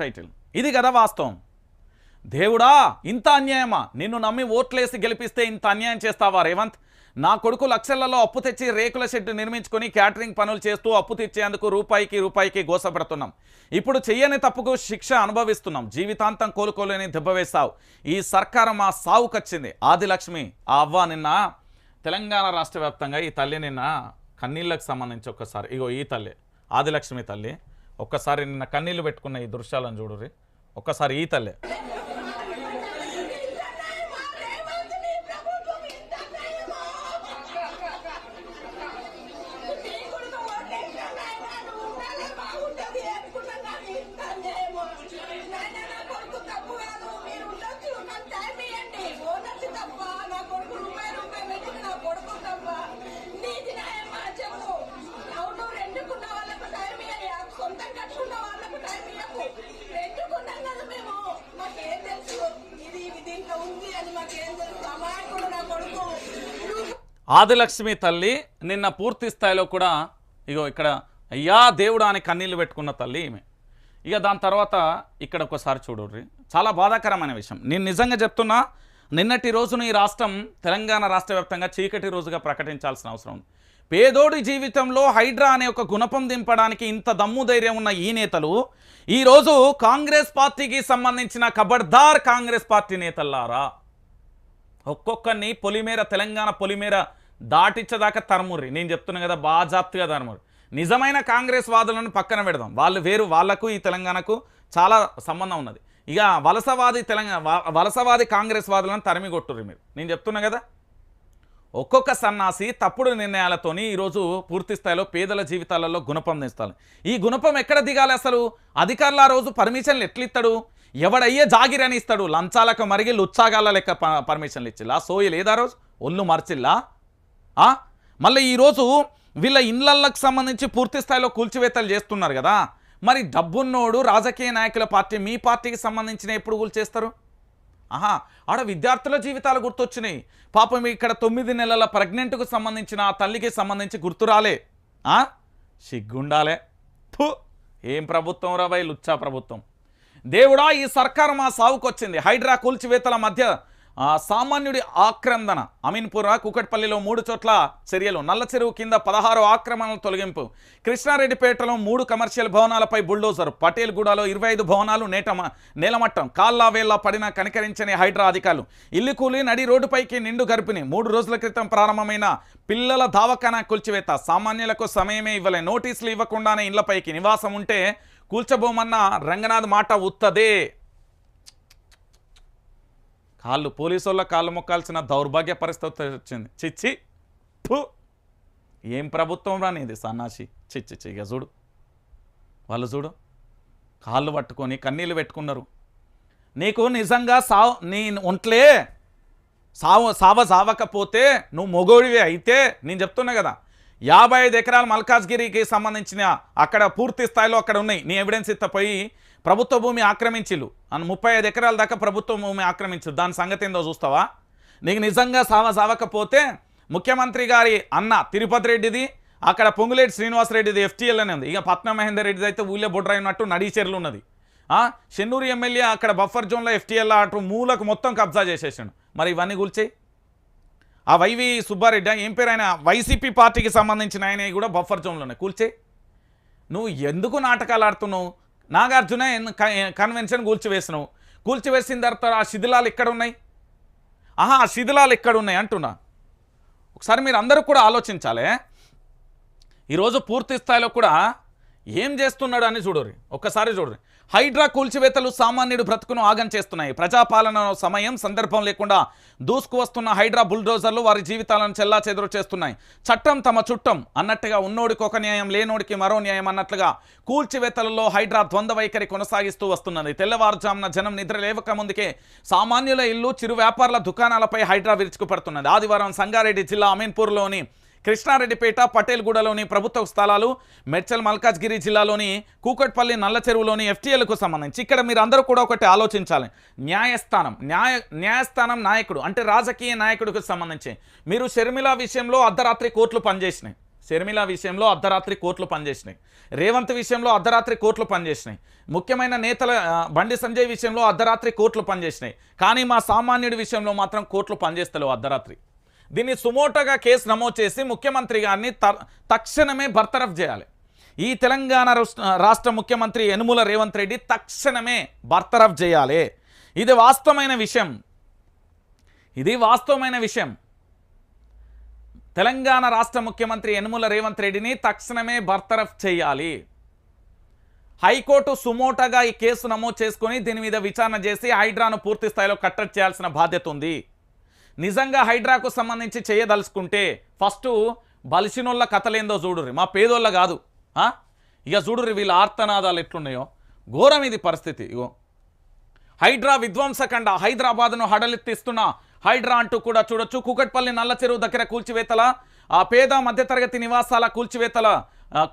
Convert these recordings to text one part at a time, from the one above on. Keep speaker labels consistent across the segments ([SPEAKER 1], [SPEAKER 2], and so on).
[SPEAKER 1] Title. ఇది కదా వాస్తవం. దేవుడా ఇంత అన్యాయమా? నిన్ను నమ్మి ఓట్లేసి గెలిపిస్తే ఇంత అన్యాయం చేస్తావా రేవంత్? నా కొడుకు లక్షలలో అప్పు తెచ్చి రేకుల షెడ్ నిర్మించుకొని క్యాటరింగ్ పనులు చేస్తూ అప్పు తెచ్చేందుకు రూపాయికి రూపాయికి గోసపెడుతున్నాం. ఇప్పుడు చెయ్యని తప్పుకు శిక్ష అనుభవిస్తున్నాం. జీవితాంతం కోలుకోలేని దెబ్బ వేస్తావు ఈ సర్కారం మా సావుకొచ్చింది. ఆదిలక్ష్మి ఆ అవ్వ నిన్న తెలంగాణ రాష్ట్ర వ్యాప్తంగా ఈ తల్లి నిన్న కన్నీళ్ళకు సంబంధించి ఒక్కసారి ఇగో ఈ తల్లి ఆదిలక్ష్మి తల్లి ఒక్కసారి నిన్న కన్నీళ్ళు పెట్టుకున్న ఈ దృశ్యాలను చూడుర్రి. ఒక్కసారి ఈ ఆదిలక్ష్మి తల్లి నిన్న పూర్తి స్థాయిలో కూడా ఇగో ఇక్కడ అయ్యా దేవుడా అని కన్నీళ్ళు పెట్టుకున్న తల్లి ఈమె. ఇక దాని తర్వాత ఇక్కడ ఒకసారి చూడుర్రి. చాలా బాధాకరమైన విషయం. నేను నిజంగా చెప్తున్నా నిన్నటి రోజున ఈ రాష్ట్రం తెలంగాణ రాష్ట్ర వ్యాప్తంగా చీకటి రోజుగా ప్రకటించాల్సిన అవసరం ఉంది. పేదోడి జీవితంలో హైడ్రా అనే ఒక గుణపం దింపడానికి ఇంత దమ్ము ధైర్యం ఉన్న ఈ నేతలు ఈరోజు కాంగ్రెస్ పార్టీకి సంబంధించిన కబడ్దార్ కాంగ్రెస్ పార్టీ నేతల్లారా? ఒక్కొక్కరిని పొలిమేర తెలంగాణ పొలిమేర దాటించదాకా తరముర్రి. నేను చెప్తున్నా కదా బాజాప్తిగా తరముర్రి. నిజమైన కాంగ్రెస్ వాదులను పక్కన పెడదాం. వాళ్ళు వేరు వాళ్ళకు ఈ తెలంగాణకు చాలా సంబంధం ఉన్నది. ఇక వలసవాది తెలంగాణ వలసవాది కాంగ్రెస్ వాదులను తరిమి కొట్టుర్రి మీరు. నేను చెప్తున్నా కదా ఒక్కొక్క సన్నాసి తప్పుడు నిర్ణయాలతోని ఈరోజు పూర్తి స్థాయిలో పేదల జీవితాలలో గుణపం తెస్తాను. ఈ గుణపం ఎక్కడ దిగాలి అసలు? అధికారులు ఆ రోజు పర్మిషన్లు ఎట్లిస్తాడు ఎవడయ్యే జాగిరని ఇస్తాడు? లంచాలకు మరిగి లుచ్చాగాల లెక్క ప- పర్మిషన్లు ఇచ్చిల్లా? సోయి లేదా రోజు? ఒళ్ళు మర్చిల్లా? మళ్ళీ ఈరోజు వీళ్ళ ఇళ్ళకు సంబంధించి పూర్తి స్థాయిలో కూల్చివేతలు చేస్తున్నారు కదా. మరి డబ్బున్నోడు రాజకీయ నాయకుల పార్టీ మీ పార్టీకి సంబంధించిన ఎప్పుడు కూల్చేస్తారు? ఆహా ఆడ విద్యార్థుల జీవితాలు గుర్తొచ్చినాయి. పాపం ఇక్కడ తొమ్మిది నెలల ప్రెగ్నెంట్కు సంబంధించిన ఆ తల్లికి సంబంధించి గుర్తురాలే ఆ? సిగ్గుండాలే. ఫు ఏం ప్రభుత్వం రాబాయి లుచ్చా ప్రభుత్వం. దేవుడా ఈ సర్కారు మా సావుకొచ్చింది. హైడ్రా కూల్చివేతల మధ్య సామాన్యుడి ఆక్రందన. అమీన్పుర కుకట్పల్లిలో మూడు చోట్ల చర్యలు. నల్ల చెరువు కింద పదహారు ఆక్రమణల తొలగింపు. కృష్ణారెడ్డిపేటలో మూడు కమర్షియల్ భవనాలపై బుల్డోజర్. పటేల్గూడలో ఇరవై ఐదు భవనాలు నేటమ నేలమట్టం. కాల్లా వేళ్ళ పడిన కనికరించని హైడ్రా అధికారులు. ఇల్లు కూలి నడి రోడ్డుపైకి నిండు గర్భిణి. మూడు రోజుల క్రితం ప్రారంభమైన పిల్లల దావఖానా కూల్చివేత. సామాన్యులకు సమయమే ఇవ్వలే. నోటీసులు ఇవ్వకుండానే ఇళ్ళపైకి నివాసం ఉంటే కూల్చబోమన్న రంగనాథ్ మాట ఉత్తదే. వాళ్ళు పోలీసు వాళ్ళ కాళ్ళు మొక్కాల్సిన దౌర్భాగ్య పరిస్థితి వచ్చింది. చిచ్చి ఫు. ఏం ప్రభుత్వం రానిది సన్నాసి? చిచ్చి చిగ చూడు. వాళ్ళు చూడు. కాళ్ళు పట్టుకొని కన్నీళ్ళు పెట్టుకున్నారు. నీకు నిజంగా సావు నీ ఒంట్లే సావ సావ సావకపోతే నువ్వు మొగోడివే అయితే నేను చెప్తున్నా కదా. యాభై ఐదు ఎకరాల మల్కాజ్గిరికి సంబంధించిన అక్కడ పూర్తి స్థాయిలో అక్కడ ఉన్నాయి. నీ ఎవిడెన్స్ ఇత్త పోయి ప్రభుత్వ భూమి ఆక్రమించిల్లు. అని ముప్పై ఐదు ఎకరాల దాకా ప్రభుత్వ భూమి ఆక్రమించు దాని సంగతి ఏందో చూస్తావా? నీకు నిజంగా సావ సావకపోతే ముఖ్యమంత్రి గారి అన్న తిరుపతి రెడ్డిది అక్కడ పొంగులేటి శ్రీనివాసరెడ్డిది ఎఫ్టీఎల్ అని ఉంది. ఇక పట్నం మహేందర్ రెడ్డిది అయితే ఊళ్ళో అయినట్టు నడీచెర్లు ఉన్నది. ఆ, చెన్నూరు ఎమ్మెల్యే అక్కడ బఫర్ జోన్లో ఎఫ్టీఎల్ అటు మూలకు మొత్తం కబ్జా చేసేసాడు. మరి ఇవన్నీ కూల్చేయి ఆ వైవి సుబ్బారెడ్డి ఏం పేరు ఆయన? వైసీపీ పార్టీకి సంబంధించిన ఆయన కూడా బఫర్ జోన్లోనే. కూల్చే? నువ్వు ఎందుకు నాటకాలు ఆడుతున్నావు? నాగార్జున ఎన్- కన్వెన్షన్ కూల్చివేసినావు. కూల్చివేసిన తర్వాత ఆ శిథిలాలు ఎక్కడ ఉన్నాయి ఆహా ఆ శిథిలాలు ఎక్కడున్నాయి అంటున్నా. ఒకసారి మీరు అందరూ కూడా ఆలోచించాలి. ఈరోజు పూర్తి స్థాయిలో కూడా ఏం చేస్తున్నాడు అని చూడరు ఒక్కసారి చూడరు హైడ్రా కూల్చివేతలు సామాన్యుడు బ్రతుకును ఆగం చేస్తున్నాయి. ప్రజాపాలన సమయం సందర్భం లేకుండా దూసుకు వస్తున్న హైడ్రా బుల్డోజర్లు వారి జీవితాలను చెల్లా చెదురు చేస్తున్నాయి. చట్టం తమ చుట్టం అన్నట్టుగా ఉన్నోడికి ఒక న్యాయం లేనోడికి మరో న్యాయం అన్నట్లుగా కూల్చివేతలలో హైడ్రా ద్వంద్వ వైఖరి కొనసాగిస్తూ వస్తున్నది. తెల్లవారుజామున జనం నిద్ర లేవక ముందుకే సామాన్యుల ఇల్లు చిరు వ్యాపారుల దుకాణాలపై హైడ్రా విరుచుకుపడుతున్నది. ఆదివారం సంగారెడ్డి జిల్లా అమీన్పూర్లోని కృష్ణారెడ్డిపేట పటేల్గూడలోని ప్రభుత్వ స్థలాలు మెడ్చల్ మల్కాజ్గిరి జిల్లాలోని కూకట్పల్లి నల్ల చెరువులోని ఎఫ్టీఎల్కు సంబంధించి ఇక్కడ మీరు అందరూ కూడా ఒకటి ఆలోచించాలి. న్యాయస్థానం న్యాయ న్యాయస్థానం నాయకుడు అంటే రాజకీయ నాయకుడికి సంబంధించి. మీరు షర్మిల విషయంలో అర్ధరాత్రి కోర్టులు పనిచేసినాయి. షర్మిల విషయంలో అర్ధరాత్రి కోర్టులు పనిచేసినాయి. రేవంత్ విషయంలో అర్ధరాత్రి కోర్టులు పనిచేసినాయి. ముఖ్యమైన నేతల బండి సంజయ్ విషయంలో అర్ధరాత్రి కోర్టులు పనిచేసినాయి. కానీ మా సామాన్యుడి విషయంలో మాత్రం కోర్టులు పనిచేస్తలేవు అర్ధరాత్రి. దీన్ని సుమోటోగా కేసు నమోదు చేసి ముఖ్యమంత్రి గారిని త- తక్షణమే బర్తరఫ్ చేయాలి. ఈ తెలంగాణ రాష్ట్ర- ముఖ్యమంత్రి యనుమల రేవంత్ రెడ్డి తక్షణమే బర్తరఫ్ చేయాలి. ఇది వాస్తవమైన విషయం. ఇది వాస్తవమైన విషయం. తెలంగాణ రాష్ట్ర ముఖ్యమంత్రి యనుముల రేవంత్ రెడ్డిని తక్షణమే బర్తరఫ్ చేయాలి. హైకోర్టు సుమోటగా ఈ కేసు నమోదు చేసుకొని దీని మీద విచారణ చేసి హైడ్రాను పూర్తి స్థాయిలో కట్టడి చేయాల్సిన బాధ్యత ఉంది. నిజంగా హైడ్రాకు సంబంధించి చేయదలుచుకుంటే ఫస్ట్ బలిసినోళ్ళ కథలేందో చూడుర్రి. మా పేదోళ్ళ కాదు. ఇక చూడుర్రి వీళ్ళ ఆర్తనాదాలు ఎట్లున్నాయో. ఘోరం ఇది పరిస్థితి. ఇగో. హైడ్రా విధ్వంసకండ హైదరాబాద్ను హడలెత్తిస్తున్న హైడ్రా అంటూ కూడా చూడొచ్చు. కూకట్పల్లి నల్ల చెరువు దగ్గర కూల్చివేతల ఆ పేద మధ్యతరగతి నివాసాల కూల్చివేతల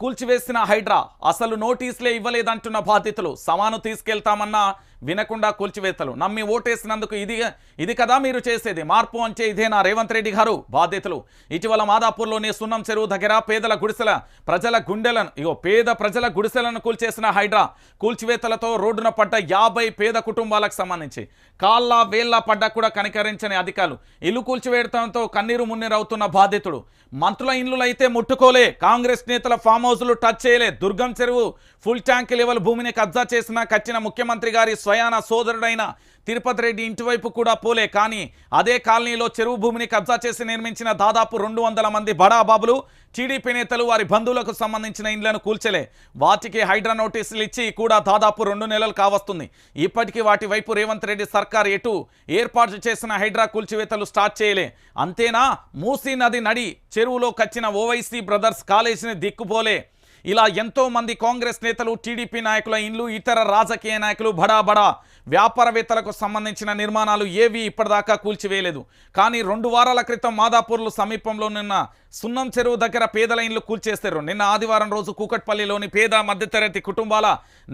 [SPEAKER 1] కూల్చివేసిన హైడ్రా అసలు నోటీసులే ఇవ్వలేదంటున్న బాధితులు. సమాను తీసుకెళ్తామన్నా వినకుండా కూల్చివేతలు. నమ్మి ఓటేసినందుకు ఇది ఇది కదా మీరు చేసేది. మార్పు అంటే ఇదేనా రేవంత్ రెడ్డి గారు. బాధ్యతలు. ఇటీవల మాదాపూర్లోని సున్నం చెరువు దగ్గర పేదల గుడిసెల ప్రజల గుండెలను ఇగో పేద ప్రజల గుడిసెలను కూల్చేసిన హైడ్రా. కూల్చివేతలతో రోడ్డున పడ్డ యాభై పేద కుటుంబాలకు సంబంధించి. కాళ్ళ వేళ్ళ పడ్డ కూడా కనికరించని అధికారులు. ఇల్లు కూల్చివేయడంతో కన్నీరు మున్నీరవుతున్న బాధితుడు. మంత్రుల ఇండ్లు అయితే ముట్టుకోలే. కాంగ్రెస్ నేతల ఫామ్ హౌస్లు టచ్ చేయలే. దుర్గం చెరువు ఫుల్ ట్యాంక్ లెవెల్ భూమిని కబ్జా చేసిన కచ్చిన ముఖ్యమంత్రి గారి స్వయాన సోదరుడైన తిరుపతి రెడ్డి ఇంటివైపు కూడా పోలే. కానీ అదే కాలనీలో చెరువు భూమిని కబ్జా చేసి నిర్మించిన దాదాపు రెండు వందల మంది బడాబాబులు టీడీపీ నేతలు వారి బంధువులకు సంబంధించిన ఇండ్లను కూల్చలే. వాటికి హైడ్రా నోటీసులు ఇచ్చి కూడా దాదాపు రెండు నెలలు కావస్తుంది. ఇప్పటికీ వాటి వైపు రేవంత్ రెడ్డి సర్కార్ ఎటు ఏర్పాటు చేసిన హైడ్రా కూల్చివేతలు స్టార్ట్ చేయలే. అంతేనా? మూసీ నది నడి చెరువులో కచ్చిన ఓవైసీ బ్రదర్స్ కాలేజీని దిక్కుపోలే. ఇలా ఎంతో మంది కాంగ్రెస్ నేతలు టీడీపీ నాయకుల ఇండ్లు ఇతర రాజకీయ నాయకులు బడా బడా వ్యాపారవేత్తలకు సంబంధించిన నిర్మాణాలు ఏవి ఇప్పటిదాకా కూల్చివేయలేదు. కానీ రెండు వారాల క్రితం మాదాపూర్లు సమీపంలో నిన్న సున్నం చెరువు దగ్గర పేదల ఇండ్లు కూల్చేస్తారు నిన్న ఆదివారం రోజు కూకట్పల్లిలోని పేద మధ్యతరగతి కుటుంబాల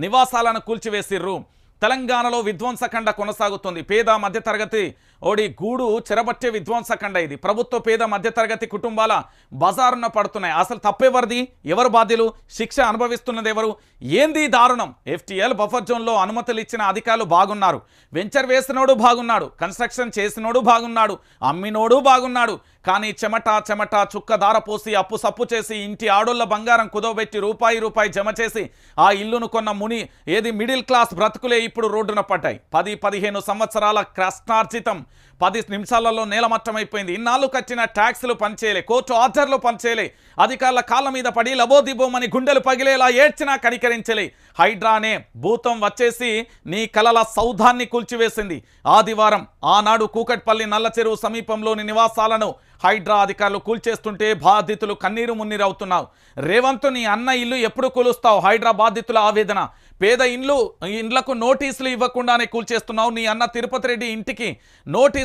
[SPEAKER 1] నివాసాలను కూల్చివేసిర్రు. తెలంగాణలో విధ్వంసఖండ కొనసాగుతుంది. పేద మధ్యతరగతి ఓడి గూడు చెరబట్టే విధ్వంసఖండ ఇది. ప్రభుత్వ పేద మధ్యతరగతి కుటుంబాల బజారున పడుతున్నాయి. అసలు తప్పెవరిది? ఎవరు బాధ్యులు? శిక్ష అనుభవిస్తున్నది ఎవరు? ఏంది దారుణం? ఎఫ్టీఎల్ బఫర్ జోన్లో అనుమతులు ఇచ్చిన అధికారులు బాగున్నారు. వెంచర్ వేసినోడు బాగున్నాడు. కన్స్ట్రక్షన్ చేసినోడు బాగున్నాడు. అమ్మినోడు బాగున్నాడు. కానీ చెమట చెమట చుక్క దార పోసి అప్పు సప్పు చేసి ఇంటి ఆడోళ్ళ బంగారం కుదవబెట్టి రూపాయి రూపాయి జమ చేసి ఆ ఇల్లును కొన్న ముని ఏది మిడిల్ క్లాస్ బ్రతుకులే ఇప్పుడు రోడ్డున పడ్డాయి. పది పదిహేను సంవత్సరాల కష్టార్జితం పది నిమిషాలలో నేలమట్టమైపోయింది. ఇన్నాళ్ళు కట్టిన ట్యాక్సులు పనిచేయలే కోర్టు ఆర్డర్లు పనిచేయలే అధికారుల కాళ్ళ మీద పడి లబోదిబోమని గుండెలు పగిలేలా ఏడ్చినా కనికరించలే. హైడ్రా అనే భూతం వచ్చేసి నీ కలల సౌధాన్ని కూల్చివేసింది. ఆదివారం ఆనాడు కూకట్పల్లి నల్ల చెరువు సమీపంలోని నివాసాలను హైడ్రా అధికారులు కూల్చేస్తుంటే బాధితులు కన్నీరు మున్నీరవుతున్నావు. రేవంత్ నీ అన్న ఇల్లు ఎప్పుడు కూలుస్తావు? హైడ్రా బాధితుల ఆవేదన. పేద ఇండ్లు ఇండ్లకు నోటీసులు ఇవ్వకుండానే కూల్చేస్తున్నావు. నీ అన్న తిరుపతి రెడ్డి ఇంటికి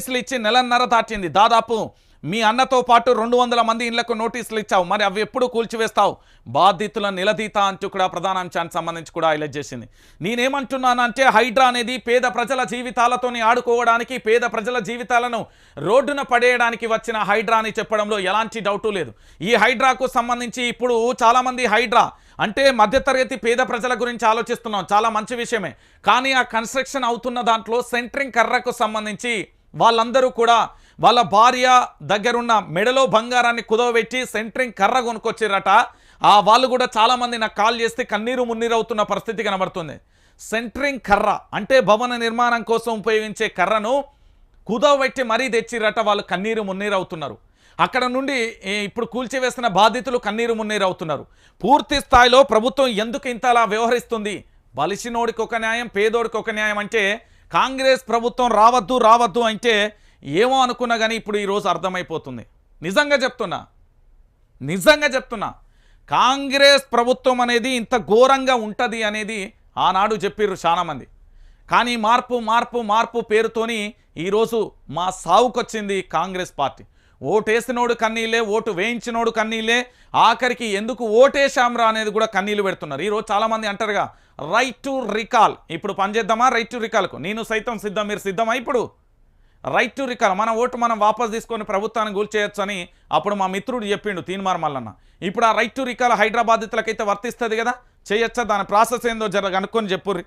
[SPEAKER 1] నోటీసులు ఇచ్చి నెలన్నర దాటింది. దాదాపు మీ అన్నతో పాటు రెండు వందల మంది ఇళ్ళకు నోటీసులు ఇచ్చావు. మరి అవి ఎప్పుడు కూల్చివేస్తావు? బాధితుల నిలదీత అంటూ కూడా ప్రధాన అంశానికి సంబంధించి కూడా హైలైట్ చేసింది. నేనేమంటున్నానంటే హైడ్రా అనేది పేద ప్రజల జీవితాలతోని ఆడుకోవడానికి పేద ప్రజల జీవితాలను రోడ్డున పడేయడానికి వచ్చిన హైడ్రా అని చెప్పడంలో ఎలాంటి డౌటు లేదు. ఈ హైడ్రాకు సంబంధించి ఇప్పుడు చాలామంది హైడ్రా అంటే మధ్యతరగతి పేద ప్రజల గురించి ఆలోచిస్తున్నాం. చాలా మంచి విషయమే. కానీ ఆ కన్స్ట్రక్షన్ అవుతున్న దాంట్లో సెంట్రింగ్ కర్రకు సంబంధించి వాళ్ళందరూ కూడా వాళ్ళ భార్య దగ్గరున్న మెడలో బంగారాన్ని కుదవబెట్టి సెంట్రింగ్ కర్ర కొనుక్కొచ్చారట ఆ వాళ్ళు కూడా చాలామంది నాకు కాల్ చేస్తే కన్నీరు మున్నీరు అవుతున్న పరిస్థితి కనబడుతుంది. సెంట్రింగ్ కర్ర అంటే భవన నిర్మాణం కోసం ఉపయోగించే కర్రను కుదవబెట్టి మరీ తెచ్చిరట వాళ్ళు కన్నీరు మున్నీరు అవుతున్నారు. అక్కడ నుండి ఇప్పుడు కూల్చివేసిన బాధితులు కన్నీరు మున్నీరు అవుతున్నారు. పూర్తి స్థాయిలో ప్రభుత్వం ఎందుకు ఇంతలా వ్యవహరిస్తుంది? బలిసినోడికి ఒక న్యాయం పేదోడికి ఒక న్యాయం అంటే కాంగ్రెస్ ప్రభుత్వం రావద్దు రావద్దు అంటే ఏమో అనుకున్నా కానీ ఇప్పుడు ఈరోజు అర్థమైపోతుంది. నిజంగా చెప్తున్నా. నిజంగా చెప్తున్నా. కాంగ్రెస్ ప్రభుత్వం అనేది ఇంత ఘోరంగా ఉంటుంది అనేది ఆనాడు చెప్పిర్రు చాలామంది. కానీ మార్పు మార్పు మార్పు పేరుతోని ఈరోజు మా సావుకొచ్చింది కాంగ్రెస్ పార్టీ. ఓటేసినోడు కన్నీలే ఓటు వేయించినోడు కన్నీలే ఆఖరికి ఎందుకు ఓటేశాంరా అనేది కూడా కన్నీళ్ళు పెడుతున్నారు. ఈరోజు చాలామంది అంటారుగా రైట్ టు రికాల్ ఇప్పుడు పనిచేద్దామా రైట్ టు రికాల్కు నేను సైతం సిద్ధం మీరు సిద్ధమా ఇప్పుడు? రైట్ టు రికాల్ మన ఓటు మనం వాపస్ తీసుకొని ప్రభుత్వాన్ని కూల్చేయొచ్చు అని అప్పుడు మా మిత్రుడు చెప్పిండు తీన్మార్ మల్లన్న. ఇప్పుడు ఆ రైట్ టు రికాల్ హైదరాబాదితులకైతే వర్తిస్తుంది కదా? చేయొచ్చా? దాని ప్రాసెస్ ఏందో జర కనుక్కొని చెప్పుర్రి.